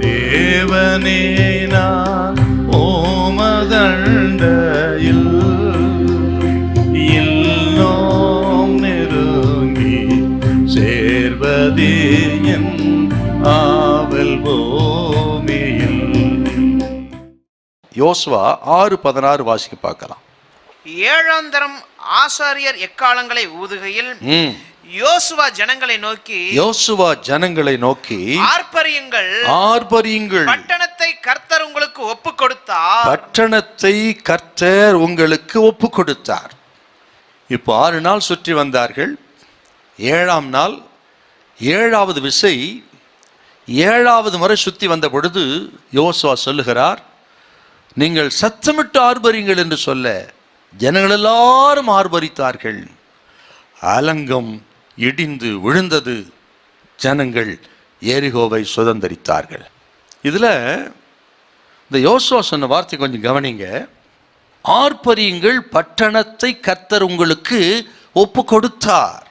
தேவனே நான் ஓமதண்டையில் இல்லோம் நெருங்கி சேர்வதே என் ஆவல் பூமியில் யோசுவா ஆறு பதினாறு வாசிக்க பார்க்கலாம் ஏழாந்தரம் ஆசாரியர் எக்காலங்களை ஊதுகையில் ம். யோசுவா ஜனங்களை நோக்கி யோசுவா ஜனங்களை நோக்கி ஆர்ப்பரியுங்கள். ஆர்ப்பரியுங்கள். பட்டணத்தை கர்த்தர் உங்களுக்கு ஒப்பு கொடுத்தார் பட்டணத்தை கர்த்தர் உங்களுக்கு ஒப்பு கொடுத்தார் இப்போ ஆறு நாள் சுற்றி வந்தார்கள். ஏழாம் நாள் ஏழாவது விசை ஏழாவது முறை சுற்றி வந்த பொழுது யோசுவா சொல்லுகிறார் நீங்கள் சத்தமிட்டு ஆர்ப்பரியுங்கள் என்று சொல்ல ஜனங்கள் எல்லாரும் ஆர்ப்பரித்தார்கள். அலங்கம் இடிந்து விழுந்தது ஜனங்கள் ஏரிகோவை சுதந்தரித்தார்கள். இதில் இந்த யோசுவா சொன்ன வார்த்தை கொஞ்சம் கவனிங்க. ஆர்ப்பரியுங்கள் பட்டணத்தை கர்த்தர் உங்களுக்கு ஒப்பு கொடுத்தார்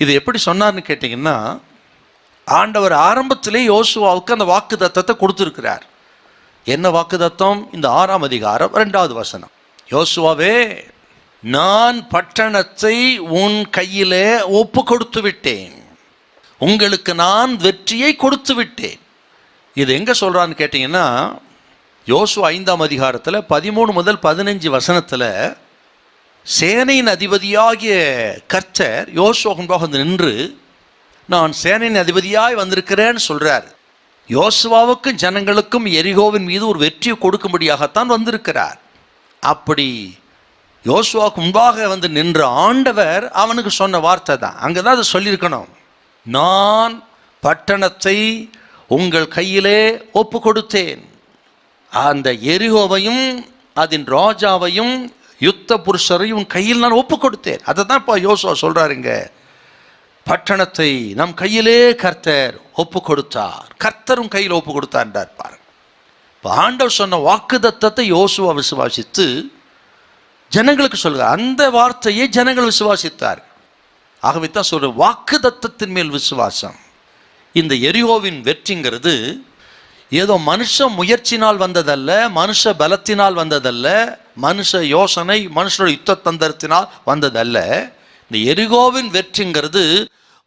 இது எப்படி சொன்னார்னு கேட்டிங்கன்னா ஆண்டவர் ஆரம்பத்திலே யோசுவாவுக்கு அந்த வாக்கு தத்தத்தை கொடுத்துருக்கிறார். என்ன வாக்கு தத்தம் இந்த ஆறாம் அதிகாரம் ரெண்டாவது வசனம். யோசுவாவே நான் பட்டணத்தை உன் கையிலே ஒப்பு கொடுத்து விட்டேன். உங்களுக்கு நான் வெற்றியை கொடுத்து விட்டேன். இது எங்கே சொல்கிறான்னு கேட்டிங்கன்னா யோசு ஐந்தாம் அதிகாரத்தில் பதிமூணு முதல் பதினஞ்சு வசனத்தில் சேனையின் அதிபதியாகிய கர்த்தர் யோசுவா முன்பாக வந்து நின்று நான் சேனையின் அதிபதியாய் வந்திருக்கிறேன்னு சொல்கிறார் யோசுவாவுக்கும் ஜனங்களுக்கும் எரிகோவின் மீது ஒரு வெற்றியை கொடுக்கும்படியாகத்தான் வந்திருக்கிறார். அப்படி யோசுவாவுக்கு முன்பாக வந்து நின்ற ஆண்டவர் அவனுக்கு சொன்ன வார்த்தை தான். அங்கே தான் அதை சொல்லியிருக்கணும். நான் பட்டணத்தை உங்கள் கையிலே ஒப்பு கொடுத்தேன் அந்த எரிகோவையும் அதன் ராஜாவையும் யுத்த புருஷரையும் கையில் நான் ஒப்பு கொடுத்தேன் அதை தான் இப்போ யோசுவா சொல்கிறாருங்க பட்டணத்தை நம் கையிலே கர்த்தர் ஒப்பு கொடுத்தார் கர்த்தரும் கையில் ஒப்பு கொடுத்தார் பாருங்க. இப்போ ஆண்டவர் சொன்ன வாக்கு தத்தத்தை யோசுவா விசுவாசித்து ஜனங்களுக்கு சொல்லுங்க அந்த வார்த்தையை ஜனங்கள் விசுவாசித்தார் ஆகவே தான் சொல்ற வாக்கு தத்தத்தின் மேல் விசுவாசம். இந்த எரியோவின் வெற்றிங்கிறது ஏதோ மனுஷ முயற்சினால் வந்ததல்ல மனுஷ பலத்தினால் வந்ததல்ல மனுஷ யோசனை மனுஷனோட யுத்த தந்திரத்தினால் வந்ததல்ல. இந்த எரிகோவின் வெற்றிங்கிறது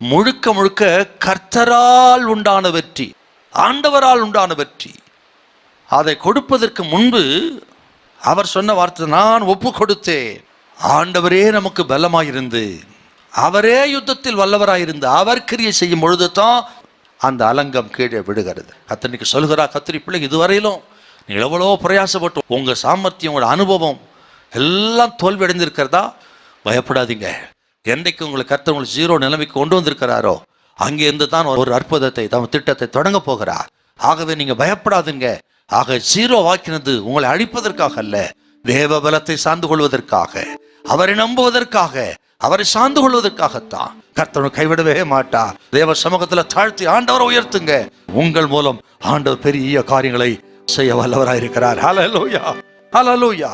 முழுக்க முழுக்க கர்த்தரால் உண்டான வெற்றி ஆண்டவரால் உண்டான வெற்றி. அதை கொடுப்பதற்கு முன்பு அவர் சொன்ன வார்த்தை நான் ஒப்பு கொடுத்தேன் ஆண்டவரே நமக்கு பலமாயிருந்து அவரே யுத்தத்தில் வல்லவராயிருந்து அவர் கிரியை செய்யும் பொழுது தான் அந்த அலங்கம் கீழே விடுகிறது கத்தனைக்கு சொல்கிறா கத்திரி பிள்ளை இதுவரையிலும் நீ எவ்வளோ பிரயாசப்பட்டு உங்கள் சாமர்த்தியம் உங்களோட அனுபவம் எல்லாம் தோல்வி அடைந்திருக்கிறதா பயப்படாதீங்க. என்றைக்கு உங்களுக்கு கத்த உங்களை ஜீரோ நிலைமைக்கு கொண்டு வந்திருக்கிறாரோ அங்கேருந்து தான் ஒரு அற்புதத்தை தம் திட்டத்தை தொடங்க போகிறார். ஆகவே நீங்கள் பயப்படாதுங்க. ஆக ஜீரோ வாக்கினது உங்களை அழிப்பதற்காக அல்ல தேவ பலத்தை சார்ந்து கொள்வதற்காக. அவரை நம்புவதற்காக அவரை சார்ந்து கொள்வதற்காகத்தான். கர்த்தனை கைவிடவே மாட்டா. தேவ சமூகத்துல தாழ்த்தி ஆண்டவரை உயர்த்துங்க. உங்கள் மூலம் ஆண்டவர் பெரிய காரியங்களை செய்ய வல்லவராயிருக்கிறார். Hallelujah hallelujah